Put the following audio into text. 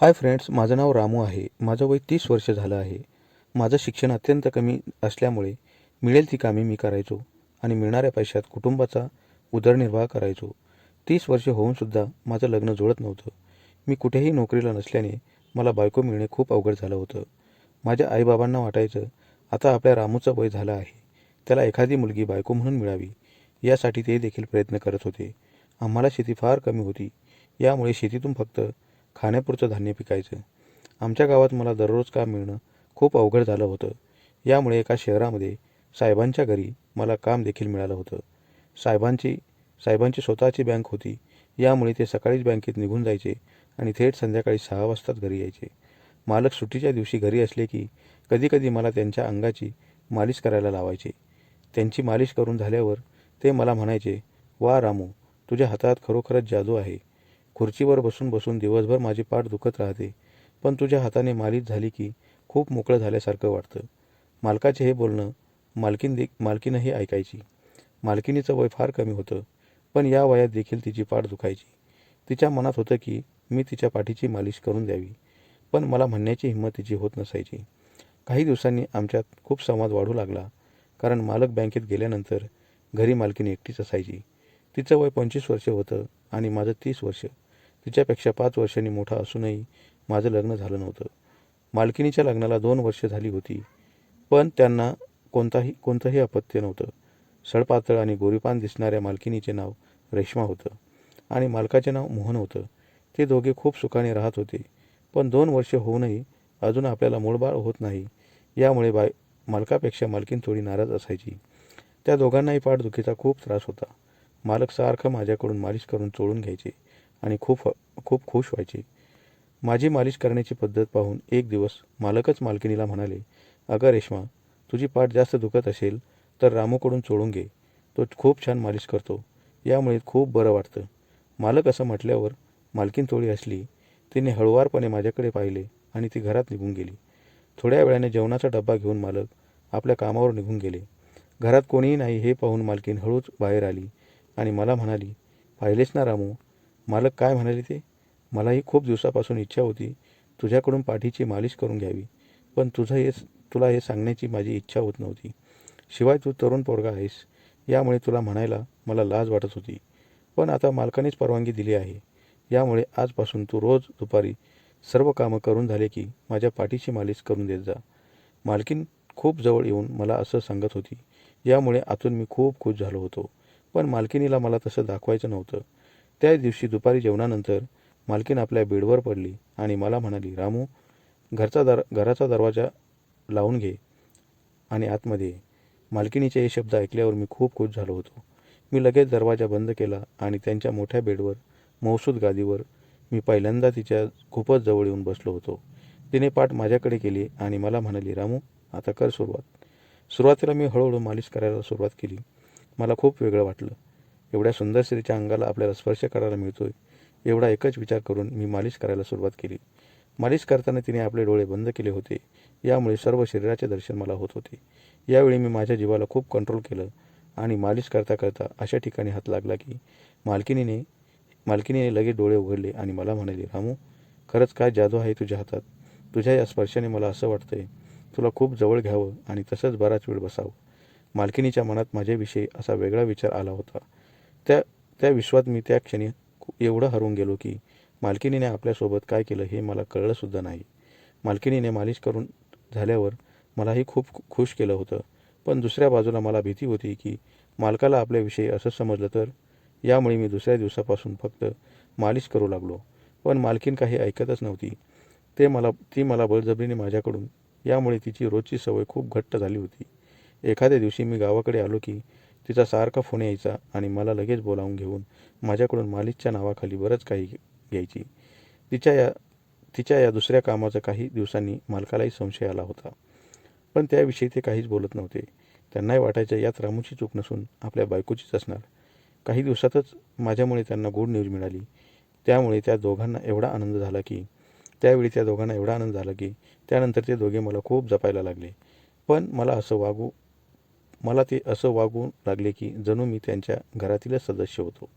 Hi friends माझं नाव रामू आहे. माझं वय तीस वर्ष झालं आहे. माझं शिक्षण अत्यंत कमी असल्यामुळे मिळेल ती कामे मी करायचो आणि मिळणाऱ्या पैशात कुटुंबाचा उदरनिर्वाह करायचो. तीस वर्षे होऊनसुद्धा माझं लग्न जुळत नव्हतं. मी कुठेही नोकरीला नसल्याने मला बायको मिळणे खूप अवघड झालं होतं. माझ्या आईबाबांना वाटायचं आता आपल्या रामूचं वय झालं आहे. त्याला एखादी मुलगी बायको म्हणून मिळावी यासाठी ते देखील प्रयत्न करत होते. आम्हाला शेती फार कमी होती. यामुळे शेतीतून फक्त खाण्यापुरतं धान्य पिकायचं. आमच्या गावात मला दररोज काम मिळणं खूप अवघड झालं होतं. यामुळे एका शहरामध्ये साहेबांच्या घरी मला काम देखील मिळालं होतं. साहेबांची साहेबांची स्वतःची बँक होती. यामुळे ते सकाळीच बँकेत निघून जायचे आणि थेट संध्याकाळी सहा वाजताच घरी यायचे. मालक सुट्टीच्या दिवशी घरी असले की कधीकधी मला त्यांच्या अंगाची मालिश करायला लावायचे. त्यांची मालिश करून झाल्यावर ते मला म्हणायचे वा रामू तुझ्या हातात खरोखरच जादू आहे. खुर्चीवर बसून बसून दिवसभर माझी पाठ दुखत राहते. पण तुझ्या हाताने मालिश झाली की खूप मोकळं झाल्यासारखं वाटतं. मालकाचे हे बोलणं मालकीन दे मालकीनंही ऐकायची. मालकिनीचं वय फार कमी होतं पण या वयात देखील तिची पाठ दुखायची. तिच्या मनात होतं की मी तिच्या पाठीची मालिश करून द्यावी पण मला म्हणण्याची हिंमत तिची होत नसायची. काही दिवसांनी आमच्यात खूप संवाद वाढू लागला कारण मालक बँकेत गेल्यानंतर घरी मालकीनी एकटीच असायची. तिचं वय पंचवीस वर्ष होतं आणि माझं तीस वर्ष. तिच्यापेक्षा पाच वर्षांनी मोठा असूनही माझं लग्न झालं नव्हतं. मालकिनीच्या लग्नाला दोन वर्ष झाली होती पण त्यांना कोणताही कोणतंही अपत्य नव्हतं. सडपातळ आणि गोरीपान दिसणाऱ्या मालकिनीचे नाव रेश्मा होतं आणि मालकाचे नाव मोहन होतं. ते दोघे खूप सुखाने राहत होते पण दोन वर्ष होऊनही अजून आपल्याला मूळबाळ होत नाही. यामुळे बाय मालकापेक्षा मालकीन थोडी नाराज असायची. त्या दोघांनाही पाठदुखीचा खूप त्रास होता. मालक सारखं माझ्याकडून मालिश करून चोळून घ्यायचे. आणि खूप खूप खुश व्हायचे. माझी मालिश करण्याची पद्धत पाहून एक दिवस मालकच मालकिनीला म्हणाले अगं रेश्मा तुझी पाठ जास्त दुखत असेल तर रामूकडून चोळून घे. तो खूप छान मालिश करतो. यामुळे खूप बरं वाटतं. मालक असं म्हटल्यावर मालकीन थोडी हसली. तिने हळुवारपणे माझ्याकडे पाहिले आणि ती घरात निघून गेली. थोड्या वेळाने जेवणाचा डब्बा घेऊन मालक आपल्या कामावर निघून गेले. घरात कोणीही नाही हे पाहून मालकीन हळूच बाहेर आली आणि मला म्हणाली पाहिलेच ना रामू मालक काय म्हणाले ते? मलाही खूप दिवसापासून इच्छा होती तुझ्याकडून पाठीची मालिश करून घ्यावी. पण तुझं हे तुला हे सांगण्याची माझी इच्छा होत नव्हती. शिवाय तू तरुण पोरगा आहेस यामुळे तुला म्हणायला मला लाज वाटत होती. पण आता मालकानेच परवानगी दिली आहे. यामुळे आजपासून तू रोज दुपारी सर्व कामं करून झाले की माझ्या पाठीची मालिश करून देत जा. मालकीन खूप जवळ येऊन मला असं सांगत होती. यामुळे आतून मी खूप खुश झालो होतो. पण मालकिनीला मला तसं दाखवायचं नव्हतं. त्या दिवशी दुपारी जेवणानंतर मालकीन आपल्या बेडवर पडली आणि मला म्हणाली रामू घरचा दर घराचा दरवाजा लावून घे आणि आतमध्ये ये. मालकिनीचे हे शब्द ऐकल्यावर मी खूप खुश झालो होतो. मी लगेच दरवाजा बंद केला आणि त्यांच्या मोठ्या बेडवर मौसूद गादीवर मी पहिल्यांदा तिच्या खूपच जवळ येऊन बसलो होतो. तिने पाठ माझ्याकडे केली आणि मला म्हणाली रामू आता कर सुरुवात. सुरुवातीला मी हळूहळू मालिश करायला सुरुवात केली. मला खूप वेगळं वाटलं. एवढ्या सुंदर स्त्रीच्या अंगाला आपल्याला स्पर्श करायला मिळतोय. एवढा एकच विचार करून मी मालिश करायला सुरुवात केली. मालिश करताना तिने आपले डोळे बंद केले होते. यामुळे सर्व शरीराचे दर्शन मला होत होते. यावेळी मी माझ्या जीवाला खूप कंट्रोल केलं आणि मालिश करता करता अशा ठिकाणी हात लागला की मालकिनीने मालकिनीने लगेच डोळे उघडले आणि मला म्हणाले रामू खरंच काय जादू आहे तुझ्या हातात? तुझ्या या स्पर्शाने मला असं वाटतंय तुला खूप जवळ घ्यावं आणि तसंच बराच वेळ बसावं. मालकिनीच्या मनात माझ्याविषयी असा वेगळा विचार आला होता. त्या त्या विश्वात मी त्या क्षणी एवढं हरवून गेलो की मालकिनीने आपल्यासोबत काय केलं हे मला कळलंसुद्धा नाही. मालकिनीने मालिश करून झाल्यावर मलाही खूप खुश केलं होतं. पण दुसऱ्या बाजूला मला भीती होती की मालकाला आपल्याविषयी असं समजलं तर यामुळे मी दुसऱ्या दिवसापासून फक्त मालिश करू लागलो. पण मालकीन काही ऐकतच नव्हती. ते मला ती मला बळजबरीने माझ्याकडून यामुळे तिची रोजची सवय खूप घट्ट झाली होती. एखाद्या दिवशी मी गावाकडे आलो की तिचा सारखा फोन यायचा आणि मला लगेच बोलावून घेऊन माझ्याकडून मालिशच्या नावाखाली बरंच काही घ्यायची. तिच्या या तिच्या या दुसऱ्या कामाचा काही दिवसांनी मालकालाही संशय आला होता. पण त्याविषयी ते काहीच बोलत नव्हते. त्यांनाही वाटायचं यात रामूची चूक नसून आपल्या बायकोचीच असणार. काही दिवसातच माझ्यामुळे त्यांना गुड न्यूज मिळाली. त्यामुळे त्या दोघांना एवढा आनंद झाला की त्यावेळी त्या दोघांना एवढा आनंद झाला की त्यानंतर ते दोघे मला खूप जपायला लागले. पण मला असं वागू मला ते असं वागू लागले की जणू मी त्यांच्या घरातीलच सदस्य होतो.